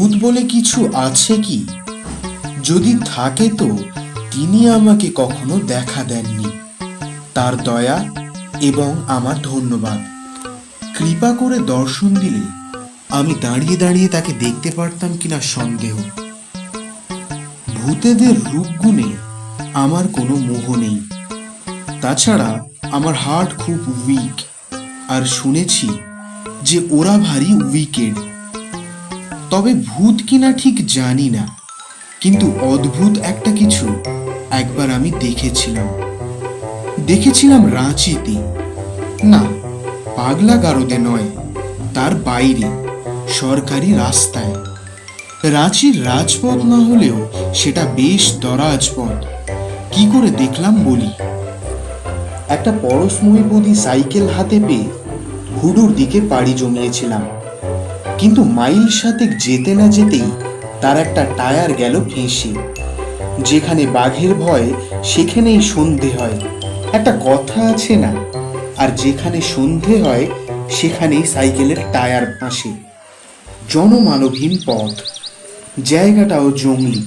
ভূত বলে কিছু আছে কি? যদি থাকে তো তিনি আমাকে কখনো দেখা দেননি। তার দয়া এবং আমার ধন্যবাদ। কৃপা করে দর্শন দিলে আমি দাঁড়িয়ে দাঁড়িয়ে তাকে দেখতে পারতাম কিনা সন্দেহ। ভূতেদের রূপগুণে আমার কোনো মোহ নেই। তাছাড়া আমার হার্ট খুব উইক। আর শুনেছি যে ওরা ভারী উইকেড তবে ভূত কিনা ঠিক জানি না। কিন্তু অদ্ভুত একটা কিছু একবার আমি দেখেছিলাম। দেখেছিলাম রাঁচিতে। না, পাগলা গারদে নয়, তার বাইরে, সরকারি রাস্তায়। রাঁচির রাজপথ না হলেও সেটা বেশ দরাজ পথ। কি করে দেখলাম বলি? একটা পরশময়ীপদী সাইকেল হাতে পেয়ে হুডুর দিকে পাড়ি জমিয়েছিলাম। কিন্তু মাইল সাতেক যেতে না যেতেই তার একটা টায়ার গেল ফেঁসে যেখানে বাঘের ভয়, সেখানেই সন্ধে হয়। একটা কথা আছে না, আর যেখানে সন্ধে হয়, সেখানেই সাইকেলের টায়ার ফাঁসে জনমানবহীন পথ, জায়গাটাও জঙ্গলি।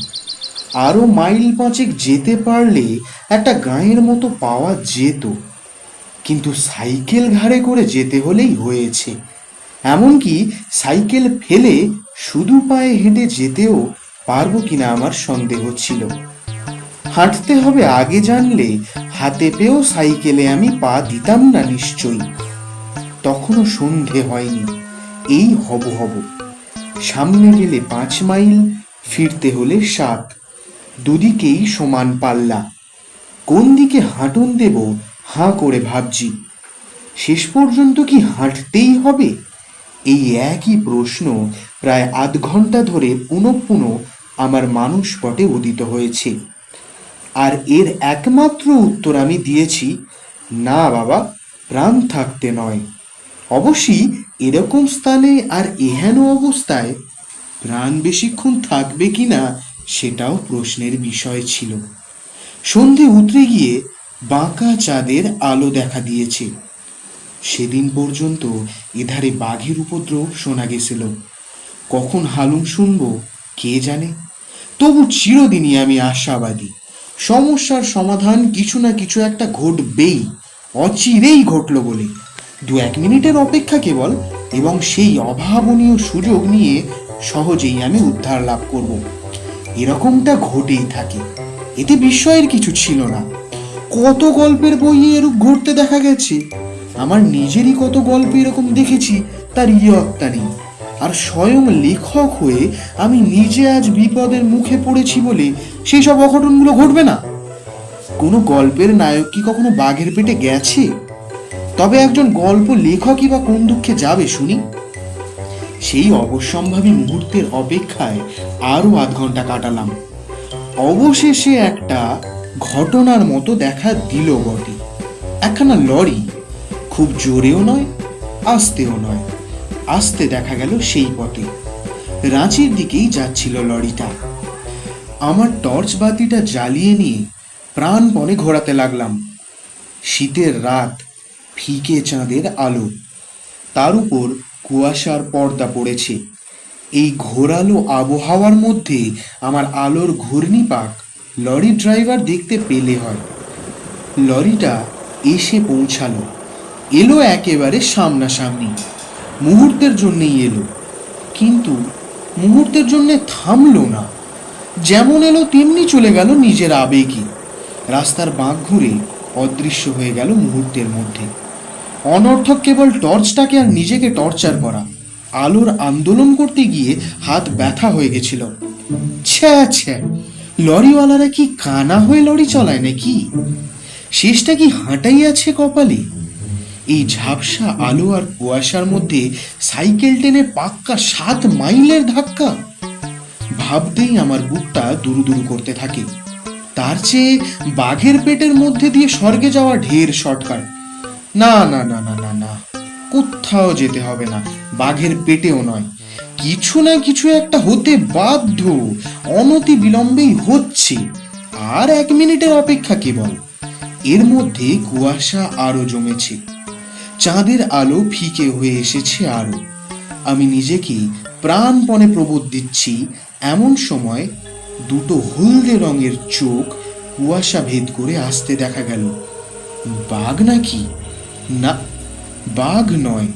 আরও মাইল পাঁচেক যেতে পারলে একটা গাঁয়ের মতো পাওয়া যেত। কিন্তু সাইকেল ঘাড়ে করে যেতে হলেই হয়েছে। এমনকি সাইকেল ফেলে শুধু পায়ে হেঁটে যেতেও পারব কিনা আমার সন্দেহ ছিল। হাঁটতে হবে আগে জানলে হাতে পেয়েও সাইকেলে আমি পা দিতাম না নিশ্চয়ই। তখনও সন্ধে হয়নি। এই হব হব। সামনে গেলে পাঁচ মাইল, ফিরতে হলে সাত। দুদিকেই সমান পাল্লা। কোন দিকে হাঁটন দেব হাঁ করে ভাবছি। শেষ পর্যন্ত কি হাঁটতেই হবে? এই একই প্রশ্ন প্রায় আধ ঘণ্টা ধরে পুনঃ পুনঃ আমার মানুষ পটে উদিত হয়েছে। আর এর একমাত্র উত্তর আমি দিয়েছি, না বাবা, প্রাণ থাকতে নয়। অবশ্যই এরকম স্থানে আর এহেন অবস্থায় প্রাণ বেশিক্ষণ থাকবে কিনা সেটাও প্রশ্নের বিষয় ছিল। সন্ধে উতরে গিয়ে বাঁকা চাঁদের আলো দেখা দিয়েছে। সেদিন পর্যন্ত এধারে বাঘের উপদ্রব শোনা গেছিল। কখন হালুম শুনব, কে জানে? তবু চিরদিনই আমি আশাবাদী। সমস্যার সমাধান কিছু না কিছু একটা ঘটবেই, অচিরেই ঘটলো বলে। দু এক মিনিটের অপেক্ষা কেবল, এবং সেই অভাবনীয় সুযোগ নিয়ে সহজেই আমি উদ্ধার লাভ করব। এরকমটা ঘটেই থাকে। এতে বিস্ময়ের কিছু ছিল না। কত গল্পের বইয়ে এরূপ ঘটতে দেখা গেছে? আমার নিজেরই কত গল্প এরকম দেখেছি, তার ইয়ত্তা নেই। আর স্বয়ং লেখক হয়ে আমি নিজে আজ বিপদের মুখে পড়েছি বলে সেই সব অঘটনগুলো ঘটবে না? কোনো গল্পের নায়ক কি কখনো বাঘের পেটে গেছে? তবে একজন গল্প লেখকই বা কোন দুঃখে যাবে, শুনি? সেই অবশ্যম্ভাবী মুহূর্তের অপেক্ষায় আরও আধ ঘণ্টা কাটালাম। অবশেষে একটা ঘটনার মতো দেখা দিল বটে। একখানা লরি খুব জোরেও নয়, আস্তেও নয়। আস্তে দেখা গেল সেই পথে। রাঁচির দিকেই যাচ্ছিল লরিটা। আমার টর্চ বাতিটা জ্বালিয়ে নিয়ে প্রাণপণে ঘোরাতে লাগলাম। শীতের রাত, ফিকে চাঁদের আলো। তার উপর কুয়াশার পর্দা পড়েছে। এই ঘোরালো আবহাওয়ার মধ্যে আমার আলোর ঘূর্ণিপাক লরি ড্রাইভার দেখতে পেলে হয়। লরিটা এসে পৌঁছালো। এলো একেবারে সামনাসামনি। মুহূর্তের জন্যেই এলো। কিন্তু মুহূর্তের জন্যে থামলো না। যেমন এলো, তেমনি চলে গেল নিজের আবেগে। রাস্তার বাঁক ঘুরে অদৃশ্য হয়ে গেল মুহূর্তের মধ্যে। অনর্থক কেবল টর্চটাকে আর নিজেকে টর্চার করা। আলোর আন্দোলন করতে গিয়ে হাত ব্যথা হয়ে গেছিল। ছ্যা ছ্যা, লরিওয়ালারা কি কানা হয়ে লরি চলায় নাকি? শেষটা কি হাঁটাই আছে কপালে? এই ঝাপসা আলো আর কুয়াশার মধ্যে সাইকেল টেনে পাক্কা সাত মাইলের ধাক্কা। ভাবতেই আমার বুকটা দুরু দুরু করতে থাকে। তার চেয়ে বাঘের পেটের মধ্যে দিয়ে স্বর্গে যাওয়া ঢের শর্টকাট। না না না না না না, কোথাও যেতে হবে না, বাঘের পেটেও নয়। কিছু না কিছু একটা হতে বাধ্য, অনতি বিলম্বেই হচ্ছে, আর এক মিনিটের অপেক্ষা কেবল। এর মধ্যে কুয়াশা আরও জমেছে। চাঁদের আলো ফিকে হয়ে এসেছে আরও। আমি নিজেকে প্রাণপণে প্রবোধ দিচ্ছি এমন সময় দুটো হলদে রঙের চোখ কুয়াশা ভেদ করে আসতে দেখা গেল। বাঘ নাকি? না, বাঘ নয়।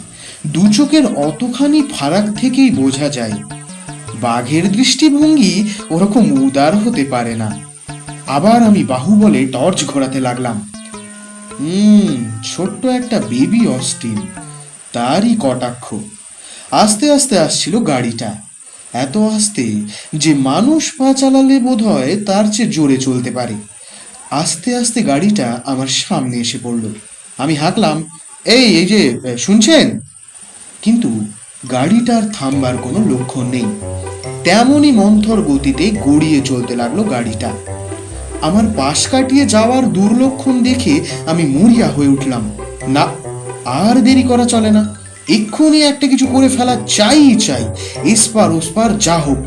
দু চোখের অতখানি ফারাক থেকেই বোঝা যায়। বাঘের দৃষ্টিভঙ্গি ওরকম উদার হতে পারে না। আবার আমি বাহুবলে টর্চ ঘোরাতে লাগলাম। হুম, ছোট্ট একটা বেবি অস্টিন। তারই কটাক্ষ। আস্তে আস্তে আসছিল গাড়িটা। এত আস্তে যে মানুষ পা চালালে বোধ হয় তার চেয়ে জোরে চলতে পারে। আস্তে আস্তে গাড়িটা আমার সামনে এসে পড়ল। আমি হাঁকলাম এই এই যে শুনছেন? কিন্তু গাড়িটার থামবার কোনো লক্ষণ নেই। তেমনই মন্থর গতিতে গড়িয়ে চলতে লাগল গাড়িটা। আমার পাশ কাটিয়ে যাওয়ার দুর্লক্ষণ দেখে আমি মরিয়া হয়ে উঠলাম। না, আর দেরি করা চলে না। এক্ষুনি একটা কিছু করে ফেলা চাই চাই। এসপার, ওসপার, যা হোক।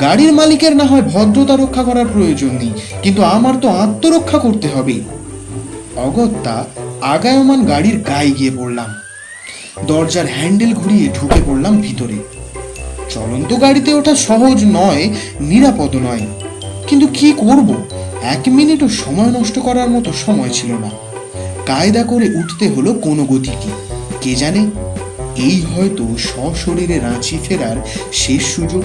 গাড়ির মালিকের না হয় ভদ্রতা রক্ষা করার প্রয়োজন নেই, কিন্তু আমার তো আত্মরক্ষা করতে হবে। অগত্যা আগায়মান গাড়ির গায়ে গিয়ে পড়লাম। দরজার হ্যান্ডেল ঘুরিয়ে ঢুকে পড়লাম ভিতরে। চলন্ত গাড়িতে ওঠা সহজ নয়, নিরাপদ নয়। কিন্তু কি করব? এক মিনিটও সময় নষ্ট করার মতো সময় ছিল না। কায়দা করে উঠতে হলো কোনো গতিকে। কে জানে? এই হয়তো সশরীরে রাঁচি ফেরার শেষ সুযোগ।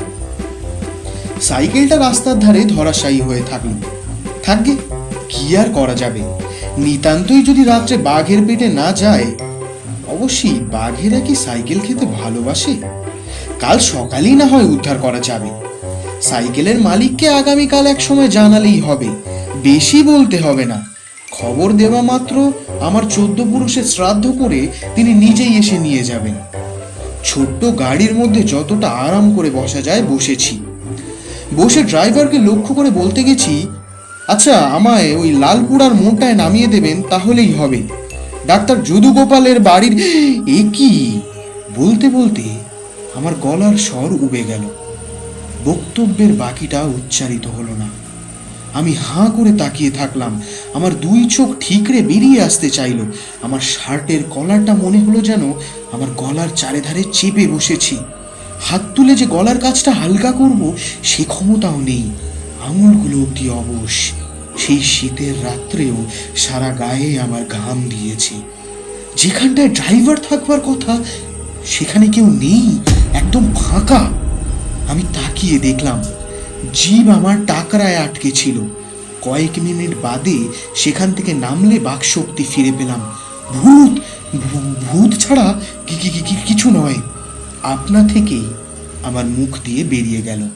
সাইকেলটা রাস্তার ধারে ধরাশায়ী হয়ে থাকল। থাকবে, কি আর করা যাবে? নিতান্তই যদি রাত্রে বাঘের পেটে না যায়, অবশ্যই বাঘেরা কি সাইকেল খেতে ভালোবাসে? কাল সকালেই না হয় উদ্ধার করা যাবে। সাইকেলের মালিককে আগামীকাল এক সময় জানালেই হবে। বেশি বলতে হবে না। খবর দেওয়া মাত্র আমার চোদ্দ পুরুষের শ্রাদ্ধ করে তিনি নিজেই এসে নিয়ে যাবেন। ছোট্ট গাড়ির মধ্যে যতটা আরাম করে বসা যায় বসেছি। বসে ড্রাইভারকে লক্ষ্য করে বলতে গেছি আচ্ছা আমায় ওই লালপুরার মোড়টায় নামিয়ে দেবেন, তাহলেই হবে। ডাক্তার যদু গোপালের বাড়ির এ কি? বলতে বলতে আমার গলার স্বর উবে গেল। বক্তব্যের বাকিটা উচ্চারিত হলো না। আমি হাঁ করে তাকিয়ে থাকলাম। আমার দুই চোখ ঠিকরে বেরিয়ে আসতে চাইলো। আমার শার্টের কলারটা মনে হলো যেন আমার গলার চারিধারে চেপে বসেছি। হাত তুলে যে গলার কাজটা হালকা করব, সে ক্ষমতাও নেই। আঙুলগুলো অব্দি অবশ। সেই শীতের রাত্রেও সারা গায়ে আমার ঘাম দিয়েছে। যেখানটায় ড্রাইভার থাকবার কথা, সেখানে কেউ নেই। একদম ফাঁকা। আমি তাকিয়ে দেখলাম, জীব আমার টাকরায় আটকে ছিল। কয়েক মিনিট বাদে সেখান থেকে নামলে বাকশক্তি ফিরে পেলাম। ভূত! ভূত ছাড়া কি কি কি- কিছু নয়। আপনা থেকেই আমার মুখ দিয়ে বেরিয়ে গেল।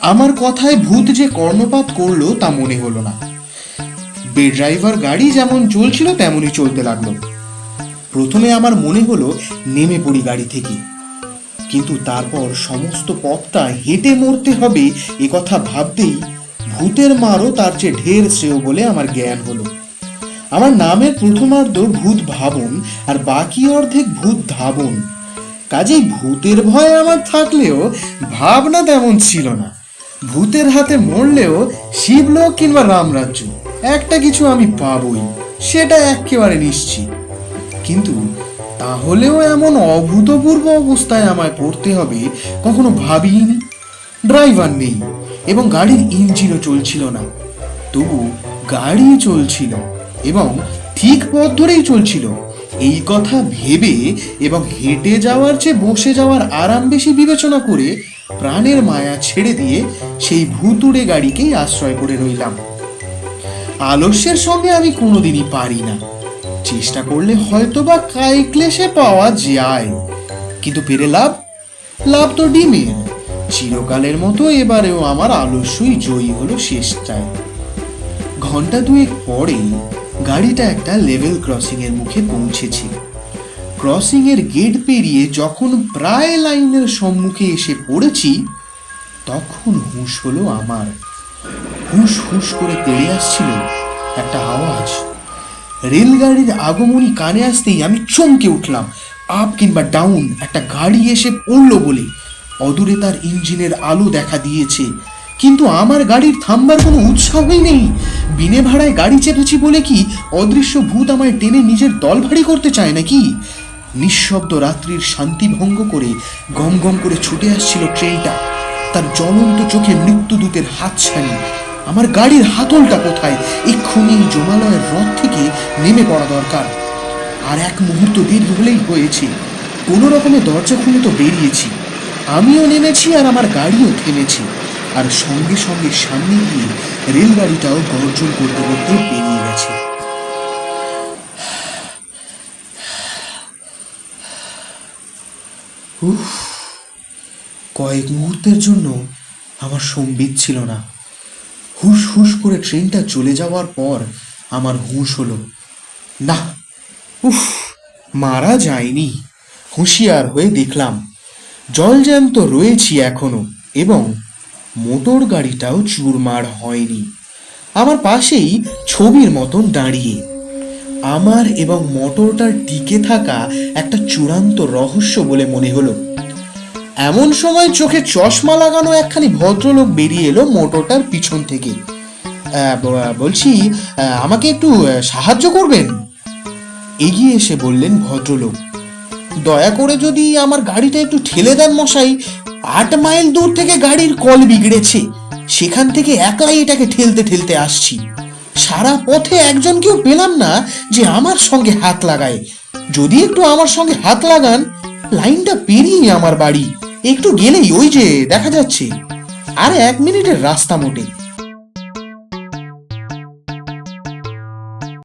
আমার কথায় ভূত যে কর্ণপাত করল তা মনে হলো না। বে ড্রাইভার গাড়ি যেমন চলছিল, তেমনই চলতে লাগল। প্রথমে আমার মনে হলো, নেমে পড়ি গাড়ি থেকে। কিন্তু তারপর সমস্ত পথটা হেঁটে মরতে হবে এ কথা ভাবতেই ভূতের মারও তার চেয়ে ঢের শ্রেয় বলে আমার জ্ঞান হলো। আমার নামের প্রথমার্ধ ভূত ভাবন আর বাকি অর্ধেক ভূত ধাবন। কাজেই ভূতের ভয় আমার থাকলেও ভাবনা তেমন ছিল না। ভূতের হাতে মরলেও শিবলোক কিংবা রামরাজ্য, একটা কিছু আমি পাবই, সেটা একেবারে নিশ্চিত। কিন্তু তাহলেও এমন অভূতপূর্ব অবস্থায় আমায় পড়তে হবে, কখনো ভাবিনি। ড্রাইভার নেই এবং গাড়ির ইঞ্জিনও চলছিল না। তবু গাড়ি চলছিল এবং ঠিক পথ ধরেই চলছিল। এই কথা ভেবে এবং হেঁটে যাওয়ার চেয়ে বসে যাওয়ার আরাম বেশি বিবেচনা করে প্রাণের মায়া ছেড়ে দিয়ে সেই ভুতুড়ে গাড়িকেই আশ্রয় করে রইলাম। আলস্যের সঙ্গে আমি কোনোদিনই পারি না। চেষ্টা করলে হয়তো বা কাই ক্লেশে পাওয়া যায়। কিন্তু পেরে লাভ? লাভ তো ডিমের। চিরকালের মতো এবারেও আমার আলস্যই জয়ী হলো শেষটায় ঘণ্টা দুয়েক পরে গাড়িটা একটা লেভেল ক্রসিং এর মুখে পৌঁছেছে। ক্রসিং এর গেট পেরিয়ে যখন প্রায় লাইনের সম্মুখে এসে পড়েছি, তখন হুঁশ হলো আমার। হুঁশ হুঁশ করে তেড়ে আসছিল একটা আওয়াজ। রেলগাড়ির আগমনী কানে আসতেই আমি চমকে উঠলাম। আপ কিংবা ডাউন, একটা গাড়ি এসে পড়ল বলে। অদূরে তার ইঞ্জিনের আলো দেখা দিয়েছে। কিন্তু আমার গাড়ির থামবার কোনো উৎসাহই নেই। বিনে ভাড়ায় গাড়ি চেপেছি বলে কি অদৃশ্য ভূত আমায় টেনে নিজের দল ভারী করতে চায় নাকি? নিঃশব্দ রাত্রির শান্তি ভঙ্গ করে গম গম করে ছুটে আসছিল ট্রেনটা। তার জ্বলন্ত চোখে মৃত্যুদূতের হাত ছানি আমার গাড়ির হাতলটা কোথায়? এক্ষুনি জমালয়ের রথ থেকে নেমে পড়া দরকার। আর এক মুহূর্ত দেরি হলেই হয়েছে। কোনো রকমে দরজা খুলে তো বেরিয়েছি। আমিও নেমেছি আর আমার গাড়িও থেমেছি। আর সঙ্গে সঙ্গে সামনে গিয়ে রেলগাড়িটাও গর্জন করতে করতে বেরিয়ে গেছে। কয়েক মুহূর্তের জন্য আমার সম্বিত ছিল না। হুস হুস করে ট্রেনটা চলে যাওয়ার পর আমার হুঁশ হলো। না, উফ, মারা যায়নি। হুঁশিয়ার হয়ে দেখলাম জলজ্যান্ত রয়েছি এখনও এবং মোটর গাড়িটাও চুরমার হয়নি। আমার পাশেই ছবির মতন দাঁড়িয়ে। আমার এবং মোটরটার টিকে থাকা একটা চূড়ান্ত রহস্য বলে মনে হলো। এমন সময় চোখে চশমা লাগানো একখানি ভদ্রলোক বেরিয়ে এলো মোটরটার পিছন থেকে। বলছি আমাকে একটু সাহায্য করবেন? এগিয়ে এসে বললেন ভদ্রলোক, দয়া করে যদি আমার গাড়িটা একটু ঠেলে দেন মশাই, আট মাইল দূর থেকে গাড়ির কল বিগড়েছে, সেখান থেকে একাই এটাকে ঠেলতে ঠেলতে আসছি। সারা পথে একজনকেও পেলাম না যে আমার সঙ্গে হাত লাগায়। যদি একটু আমার সঙ্গে হাত লাগান, লাইনটা পেরিয়ে আমার বাড়ি। একটু গেলেই ওই যে দেখা যাচ্ছে। আর এক মিনিটের রাস্তা মোটে